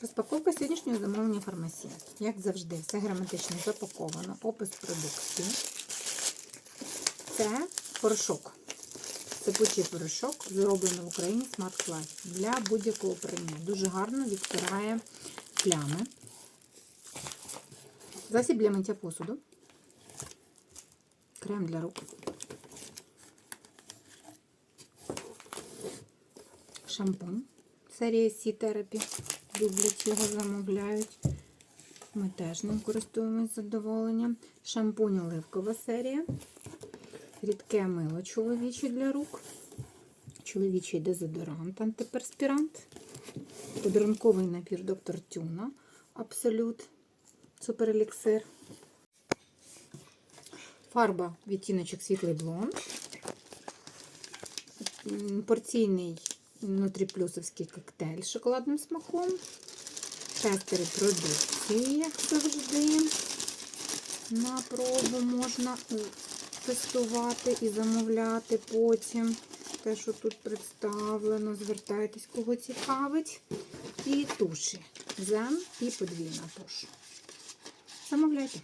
Розпаковка сьогоднішнього замовлення фармасії. Як завжди, все герметично запаковано. Опис продукції. Це порошок. Сипучий порошок, зроблений в Україні Smart Life для будь-якого прання. Дуже гарно відтирає плями. Засіб для миття посуду. Крем для рук. Шампунь. Серія Сі Therapy. Люблять його, замовляють. Ми теж ним користуємось задоволенням. Шампунь оливкова серія. Рідке мило чоловіче для рук. Чоловічий дезодорант, антиперспірант. Подарунковий напір доктор Тюна. Абсолют. Супереліксир. Фарба відтіночок світлий блонд. Порційний нутріплюсовський коктейль з шоколадним смаком. Тестери продукції, як завжди. На пробу можна тестувати і замовляти потім. Те, що тут представлено, звертайтесь, кого цікавить. І туші. Зем і подвійна туш. Замовляйте.